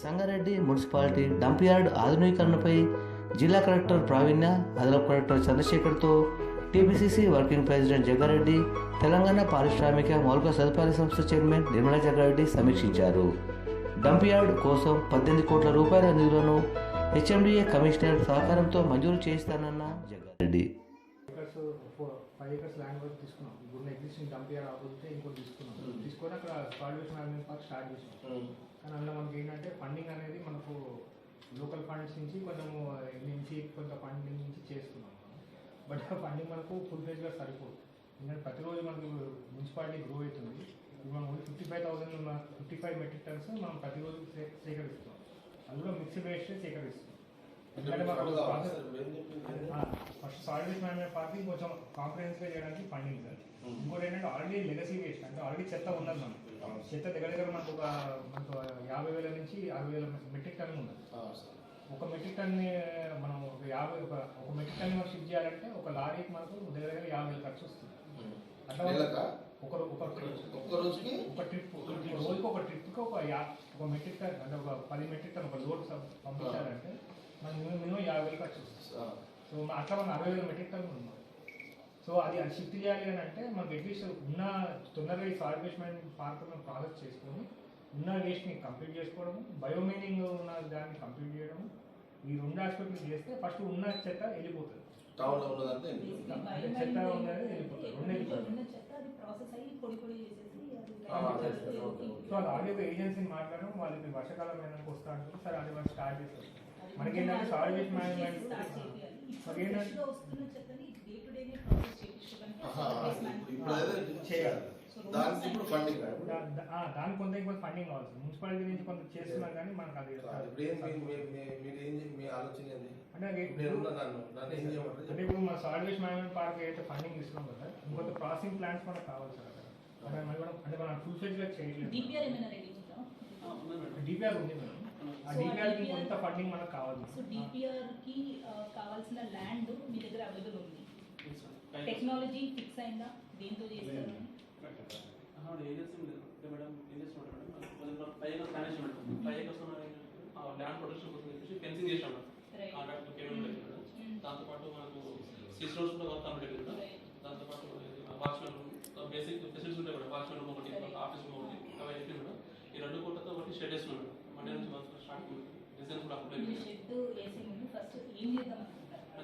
Sangareddy municipality dump yard ఆధునీకరణపై జిల్లా collector ప్రావీణ్య అదనపు collector చంద్రశేఖర్తో TPCC working president Jaggareddy Telangana పారిశ్రామిక మౌలిక సదుపాయాల సంస్థ చైర్మన్ నిర్మలా జగ్గారెడ్డి సమీక్షించారు. డంప్ యార్డ్ కోసం పద్దెనిమిది కోట్ల రూపాయల నిధులను హెచ్ఎండిఏ కమిషనర్ సహకారంతో మంజూరు చేస్తానన్న జగ్గారెడ్డి. ఫైవ్ ఏకర్స్ ల్యాండ్ వరకు తీసుకున్నాం. ఇప్పుడు ఎగ్జిస్టింగ్ డంప్ యార్డ్ ఆపోజిట్ ఇంకోటి తీసుకున్నాం. తీసుకొని అక్కడ పార్క్ స్టార్ట్ చేసాం కానీ అందులో మనకి ఏంటంటే ఫండింగ్ అనేది మనకు లోకల్ ఫండ్స్ నుంచి కొంచెము నుంచి కొంత ఫండింగ్ నుంచి చేస్తున్నాం బట్ ఆ ఫండింగ్ మనకు ఫుల్ ఫేజ్గా సరిపోదు. ఎందుకంటే ప్రతిరోజు మనకు మున్సిపాలిటీ గ్రో అవుతుంది. ఇప్పుడు మనం fifty five thousand fifty five metric tons మనం ప్రతిరోజు సేకరిస్తున్నాం. అందులో మిక్స్డ్ వేస్ట్ సేకరిస్తున్నాం. ఎందుకంటే మాకు process first solid waste management party కొంచెం కాంప్రహెన్స్గా చేయడానికి ఫండింగ్ సార్. ఇంకోటి ఏంటంటే ఆల్రెడీ లెగసీ వేస్ట్ అంటే ఆల్రెడీ చెత్త ఉన్నది మనం చెత్త దగ్గర దగ్గర మనకు ఒక మనకు యాభై వేల నుంచి అరవై వేల మెట్రిక్ టన్ ఉన్నది. ఒక మెట్రిక్ టన్ని మనం ఒక యాభై ఒక ఒక మెట్రిక్ టన్ మనం షిఫ్ట్ చేయాలంటే ఒక లారీకి మనకు దగ్గర దగ్గర యాభై వేల ఖర్చు వస్తుంది. అట్లా? ఒక రోజుకి? ఒక ట్రిప్ రోజుకి ఒక ట్రిప్కి ఒక యా ఒక మెట్రిక్ టన్ అంటే ఒక పది మెట్రిక్ టన్ ఒక లోడ్ పంపించాలంటే మనకి మినిమం యాభై వేలు ఖర్చు వస్తుంది. సో మన అట్లా మనం అరవై వేల మెట్రిక్ టన్ ఉన్నాం. సో అది అది షిఫ్ట్ చేయాలి అని అంటే మనకి అట్లీస్ట్ ఉన్న తొందరగా ఈ సాలిడ్ వేస్ట్ మేనేజ్మెంట్ పార్క్ మనం ప్రాసెస్ చేసుకొని ఉన్న వేస్ట్ని కంప్లీట్ చేసుకోవడం బయోమైనింగ్ ఉన్న దాన్ని కంప్లీట్ చేయడం ఈ రెండు ఆస్పెక్ట్లు చేస్తే ఫస్ట్ ఉన్న చెత్త వెళ్ళిపోతుంది. టౌన్లో ఉన్నదంటే అంటే చెత్త ఉన్నది వెళ్ళిపోతుంది. రెండు వెళ్ళిపోతుంది. సో అది ఆల్రెడీ ఒక ఏజెన్సీని మాట్లాడడం వాళ్ళకి వర్షాకాలం అయినాక వస్తా అంటారు సరే అది వాళ్ళు స్టార్ట్ చేస్తారు. మనకి ఏంటంటే సాలిడ్ వేస్ట్ మేనేజ్మెంట్ ఇప్పుడు చేయాలి. దానికి ఇప్పుడు ఫండింగ్ దానికి కొంత కొంత ఫండింగ్ కావాలి మున్సిపాలిటీ నుంచి కొంత చేస్తున్నాం కానీ మనకు అది ఇప్పుడు ఏం మీ- మీ- మీ- మీరు ఏం మీ ఆలోచన ఏంది? ఇప్పుడు నేను ఉన్నా నన్ను నన్ను ఏం చేయమంటారు అంటే ఇప్పుడు మన సాలిడ్ మేనేజ్మెంట్ పార్క్ అయితే ఫండింగ్ ఇస్తున్నాం కదా ఇంకొంత ప్రాసెసింగ్ ప్లాంట్స్ మనకు కావాలి సార్ అంటే మనం కూడా- అంటే మనం ఫుల్ ఫేజ్గా చేయట్లేదు. డిపిఆర్ ఏమైనా రెడీ ఉందా? డిపిఆర్ ఉంది మేడం. ఆ So, డిపిఆర్కి DPR కొంత ఫండింగ్ మనకు కావాలి. సో డిపిఆర్కి ఆ, కావాల్సిన ల్యాండ్ మీ దగ్గర అవైలబుల్ ఉంది? టెక్నాలజీ ఫిక్స్ అయిందా? దేంతో చేస్తారు? ల్యాండ్ ప్రొటెక్షన్ కోసం చెప్పేసి ఫెన్సింగ్ చేసాం. కాంట్రాక్ట్ పేమెంట్ లేదు మేడం Mm. దాంతోపాటు మనకు సిక్స్ రోడ్స్ కూడా వర్క్ కంప్లీట్ Right. దాంతోపాటు వాచ్మెన్ బేసిక్ ఫెసిలిటీస్ ఉంటాయి మేడం. వాచ్మెన్ రూమ్ ఒకటి. ఆఫీస్ రూమ్ ఒకటి అవి అయిపోయి మేడం. ఈ రెండు కోట్లతో ఒకటి షెడ్ మేడం. మండే నుంచి వర్క్ స్టార్ట్ డిజైన్ కూడా అప్లై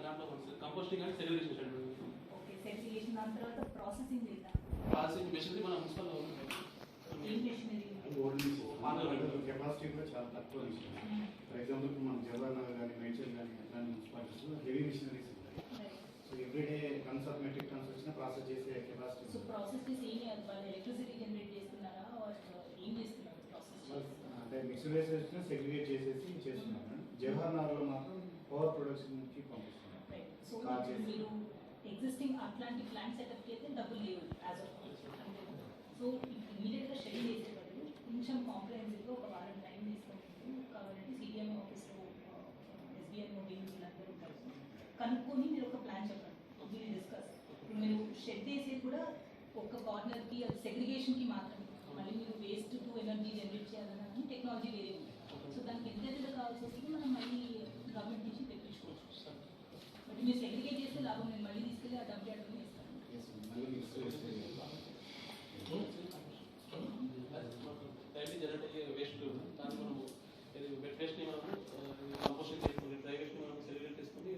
దాంట్లో కంపోస్టింగ్ అని సెగ్రిగేషన్ మేడం. ఓకే సెగ్రిగేషన్ దాని తర్వాత ప్రాసెసింగ్ చేద్దాం. ప్రాసెసింగ్ మెషినరీ మన మున్సిపల్ ఏం మెషినరీ కెపాసిటీ కూడా చాలా తక్కువ విషయం. ఫర్ ఎగ్జాంపుల్ మన జవహర్ నగర్ కానీ మేడ్చల్ కానీ అట్లాంటి మున్సిపాలిటీస్లో హెవీ మిషనరీస్ ఉంటాయి. So everyday tons of metric tons వచ్చినా ప్రాసెస్ చేసే so capacity process electricity generate చేస్తున్నారా? Or ఏం చేస్తున్నారు ప్రాసెస్ అంటే మిక్స్డ్ వేస్ట్ వచ్చినా సెగ్రిగేట్ చేసేసి చేస్తున్నాం మేడం జవహర్ నగర్లో మాత్రం పవర్ ప్రొడక్షన్కి పంపిస్తున్నాం సో చేసి. మీరు ఎగ్జిస్టింగ్ అట్లాంటి ప్లాంట్ సెటప్ అయితే డబ్బులు లేవు యాజ్ ఆఫ్ సో ఇమీడియట్గా షెడ్యూల్ చేసే బదులు కొంచెం కాంప్రహెన్సివ్గా ఒక వారం టైం తీసుకుంటుంది కావాలంటే సిడిఎం ఆఫీస్లో ఎస్బీఐ వీళ్ళందరూ ఉంటారు కనుక్కొని మీరు ఒక ప్లాన్ చెప్పండి మీరు డిస్కస్ మీరు షెడ్ వేసేది కూడా ఒక కార్నర్కి అది సెగ్రిగేషన్కి మాత్రమే మళ్ళీ మీరు వేస్ట్ టు ఎనర్జీ జనరేట్ చేయాలన్నా టెక్నాలజీ వేరే ఉంది సో దానికి ఎంత ఎంత కావాల్సి వస్తుంది మనం మళ్ళీ గవర్నమెంట్ నుంచి తెప్పించుకోవచ్చు బట్ మీరు సెగ్రిగేట్ చేస్తే లాభం నేను మళ్ళీ తీసుకెళ్ళి ఆ డబ్బు అడ్డం చేస్తాను మళ్ళీ మిక్స్డ్ వేస్ట్ డైలీ జనరేట్ అయ్యే వేస్ట్ దాన్ని మనము ఇది వెట్ వేస్ట్ని మనము కంపోస్టింగ్ చేసుకుని డ్రై వేస్ట్ని మనం సెగ్రిగేట్ చేసుకుని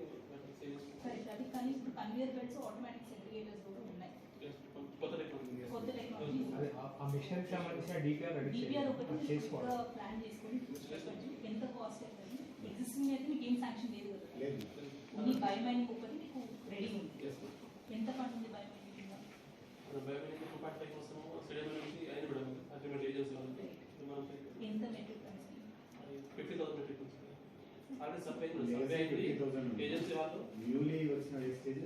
సేవ్ సరే అది కానీ ఇప్పుడు కన్వేయర్ బెల్ట్స్ ఆటోమేటిక్ సెగ్రిగేటర్స్ కూడా ఉన్నాయి చేసుకుంటాం కొత్త టెక్నాలజీ కొత్త టెక్నాలజీ అదే ఆ- ఆ మిషన్కి సంబంధించిన డిపిఆర్ రెడీ డిపిఆర్ ఒకటి చేసుకోవాలి ప్లాన్ చేసుకొని చెప్పండి ఎంత కాస్ట్ అవుతుంది ఎగ్జిస్టింగ్ అయితే మీకు ఏం శాంక్షన్ లేదు కదా లేదు ఓన్లీ బయోమైనింగ్ ఒకటి మీకు రెడీ ఉంది ఎస్ ఎంత ఫండ్ ఉంది బయోమైనింగ్ మనం బయోమెట్రిక్ కోసం స్టేడియం నుంచి అయిన మేడం అగ్రిమెంట్ ఏజెన్సీ వాళ్ళకి మనం ఫిఫ్టీ థౌసండ్ మెట్రిక్ ఆల్రెడీ అయింది ఏజెన్సీ వాళ్ళు న్యూలీ వచ్చిన వేస్టేజ్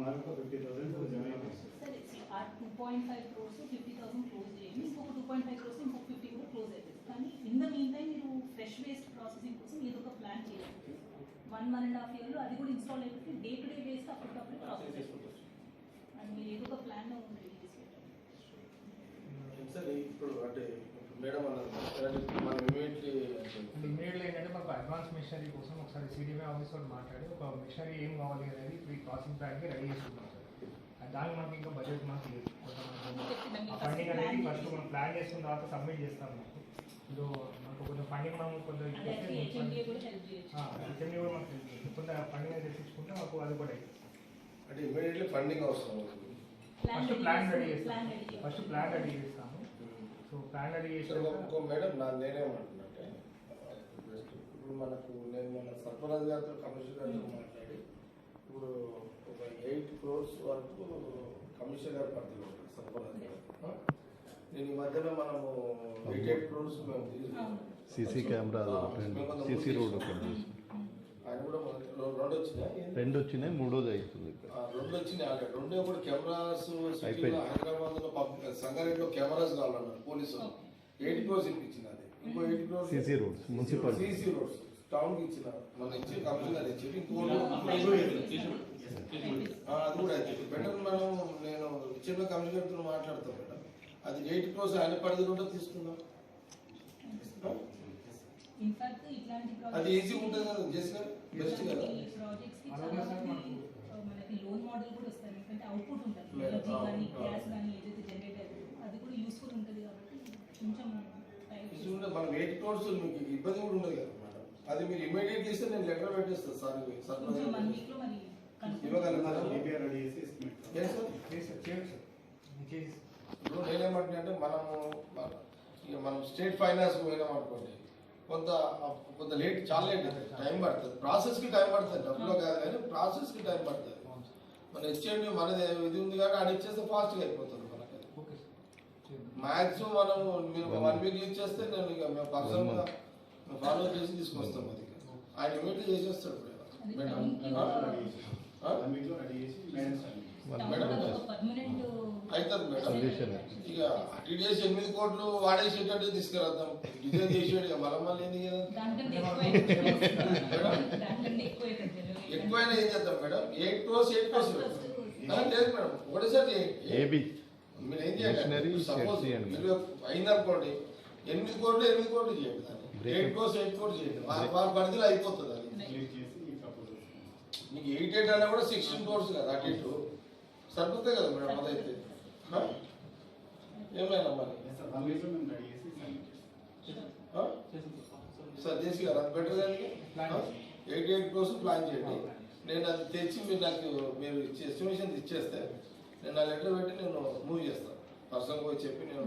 మరొక ఫిఫ్టీ థౌసండ్ జమ సరే ఆ two point five crores fifty thousand close చేయండి ఇంకొక టూ పాయింట్ ఫైవ్ క్రోర్స్ ఇంకొక ఫిఫ్టీ కూడా క్లోజ్ అవుతుంది కానీ ఇన్ ద మీన్ టైం మీరు ఫ్రెష్ వేస్ట్ ప్రాసెసింగ్ కోసం ఏదో ఒక ప్లాన్ చేయాలి వన్ వన్ అండ్ హాఫ్ ఇయర్లో అది కూడా ఇన్స్టాల్ అయిపోతే డే టు డే బేస్ అప్పటికప్పుడు ప్రాసెస్ చేసుకుంటారు అండ్ మీరు ఏదో ఒక ప్లాన్ రెడీ సార్ ఇప్పుడు అంటే మేడం అన్నది అంటే మనం ఇమీడియట్లీ అంటే అడ్వాన్స్ మిషనరీ కోసం ఒకసారి సిడిఎం ఆఫీస్ మాట్లాడి ఒక మిషనరీ ఏం కావాలి అనేది ఇప్పుడు ఈ ప్రాసెసింగ్ ప్లాన్కి రెడీ చేసుకుంటాం సార్. దానికి మనకి ఇంకా బడ్జెట్ మనకి లేదు. ఫండింగ్ అనేది ఫస్ట్ మనం ప్లాన్ చేసుకున్న తర్వాత సబ్మిట్ చేస్తాం మనకు ఇప్పుడు మనకు కొంచెం ఫండింగ్ మనం కొంచెం హెచ్ఎండి కూడా తెలుసు. కొంత ఫండింగ్ అనేది తెప్పించుకుంటే మాకు అది కూడా. అంటే ఇమీడియట్లీ ఫండింగ్ అవసరం. First plan ready ready first plan ready చేస్తాము సో ప్లాన్ రెడీ ఇక్కడ చేసాక ఇంకో మేడం నా నేనేమంటున్నట్టే ఇప్పుడు మనకు నేను మన సర్పరాజ్ గారితో కమిషనర్ గారితో మాట్లాడి ఇప్పుడు ఒక ఎయిట్ క్రోర్స్ వరకు కమిషనర్ గారి పరిధిలో ఉంటుంది సర్పరాజ్ గారు? నేను ఈ మధ్యన మనము ఎయిట్ ఎయిట్ క్రోర్స్ మేము తీసుకున్నాం. సీసీ కెమెరా రెండు సీసీ ఆయన కూడా రెండు వచ్చినాయి రెండు వచ్చినాయి మూడోది అవుతుంది రెండు వచ్చినాయి ఆల్రెడీ రెండు ఇప్పుడు కెమెరాస్ సిటీలో అయిపోయింది. హైదరాబాద్లో పబ్లిక్ సంగారెడ్డిలో కెమెరాస్ కావాలన్నారు పోలీసులు. ఎయిట్ క్రోర్స్ ఇప్పించింది అది. ఇంకో eight crores CC roads municipal. CC roads. టౌన్కి ఇచ్చినారు. మన ఇచ్చి కమిషనర్ అది కూడా అయితే. బెటర్ మనం నేను ఇచ్చిన కమిషనర్తో మాట్లాడతాం మేడం అది ఎయిట్ క్రోర్స్ ఆయన పరిధిలో తీసుకుందాం? ఇన్ఫాక్ట్ ఇట్లాంటి అది ఈజీ ఉంటుంది కదా చేసిన బెస్ట్ కదా. ప్రాజెక్ట్స్కి అలాగే చాలా మనకు- లోన్ మోడల్ కూడా వస్తుంది ఎందుకంటే అవుట్పుట్ ఉంటుంది. ఎనర్జీ కానీ. గ్యాస్ కానీ ఏదైతే జనరేట్ అవుతుందో అది కూడా యూస్ఫుల్ ఉంటుంది కాబట్టి కొంచెం మనం ఎయిట్ క్రోర్స్ మీకు ఇబ్బంది కూడా ఉండదు కదా అది మీరు ఇమీడియట్ ఇస్తే నేను లెటర్ పెట్టేస్తాను సార్ కొంచెం వన్ సార్ వీక్లో మరి ఇప్పుడు నేనేమంటున్నా అంటే మనము మనం స్టేట్ ఫైనాన్స్ పోయినాం అనుకోండి. కొంత కొంత లేట్ చాలా లేట్ అవుతుంది టైం పడుతుంది. ప్రాసెస్కి టైం పడుతుంది. డబ్బులో కాదు కానీ ప్రాసెస్కి టైం పడుతుంది. మన ఇచ్చేయండి మనది ఇది ఉంది కానీ అది ఇచ్చేస్తే ఫాస్ట్గా అయిపోతుంది. మాక్సిమం మనం మీరు వన్ వీక్ ఇచ్చేస్తే నేను ఇక మేము పర్సనల్గా ఫాలో చేసి తీసుకొస్తాం అది ఆయన ఇమీడియట్ చేసేస్తాడు మేడం మేడం అవుతుంది మేడం. ఇక చేసి ఎనిమిది కోట్లు వాడేసేటట్టు తీసుకురాద్దాం. డిజైన్ చేసాడు ఇక మళ్ళీ ఎక్కువ దానికంటే ఎక్కువ ఎక్కువైనా ఏం చేద్దాం madam? Eight crores eight crores లేదు మేడం. ఒకటేసారి. ఏబి మీరు ఏం చేయాలి? సపోజ్. మీరు అయిందనుకోండి ఎనిమిది కోట్లు ఎనిమిది కోట్లు చేయండి. ఎయిట్ క్రోస్ ఎయిట్ కోట్లు చేయండి. వారి వారి పరిధిలో అయిపోతుంది అది. మీకు ఎయిట్ ఎయిట్ అన్నా కూడా సిక్స్టీన్ క్రోర్స్ కదా అటు ఇటు. సరిపోతాయి కదా మేడం అదైతే? ఏమైనా మరి సార్ చేసి గారు అది బెటర్ ఎయిట్ ఎయిట్ కోసం ప్లాన్ చేయండి. నేను అది తెచ్చి మీరు నాకు మీరు ఎస్టిమేషన్ ఇచ్చేస్తే నేను ఆ లెటర్ పెట్టి నేను మూవ్ చేస్తాను. పర్సన్ పోయి చెప్పి నేను